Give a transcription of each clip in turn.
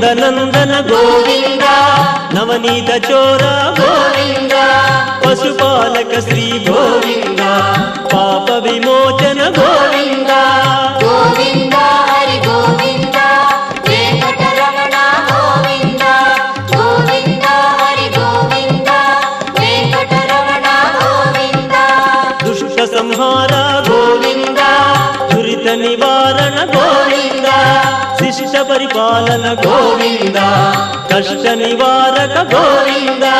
నందనందన గోవింద నవనీత చోర గోవిందా. నివారణ గోవింద. శిష్ట పరిపాలన గోవింద. కష్ట నివారక గోవిందా.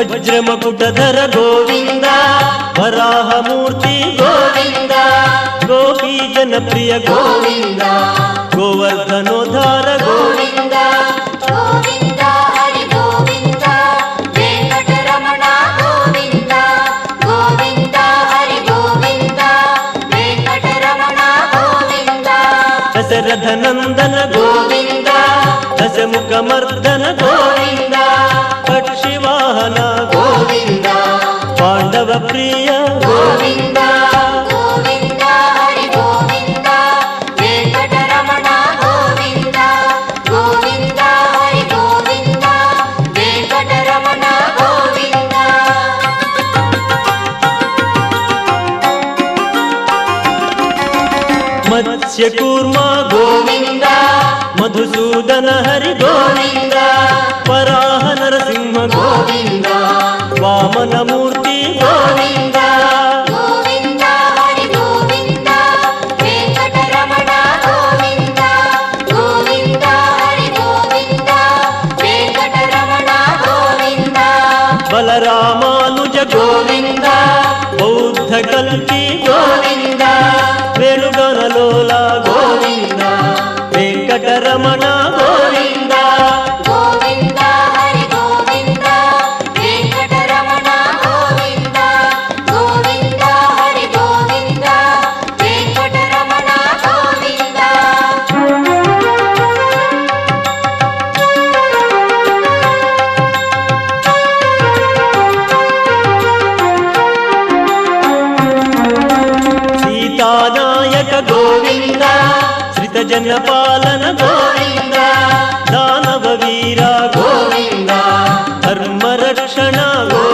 వజ్రమకుటధర గోవింద వరాహమూర్తి గోవింద గోపీ జనప్రియ గోవింద గోవర్ధనోధార గోవింద హరి గోవింద వెంకటరమణ గోవింద గోవింద హరి గోవింద వెంకటరమణ గోవింద దశరథ నందన గోవింద దశముఖ మర్దన గోవింద ప్రియ గోవింద గోవింద హరి గోవింద వెంకటరమణ గోవింద గోవింద హరి గోవింద వెంకటరమణ గోవింద. మత్స్య కూర్మ గోవింద మధుసూదన హరి గోవింద వరాహ నరసింహ గోవింద. వామనమూర్తి గోవింద బౌద్ధ కల్కి గోవింద వేణుగణలోల గోవింద వెంకటరమణ గోవింద. భక్తజన పాలన గోవింద దానవ వీర గోవింద ధర్మ రక్షణ గోవింద.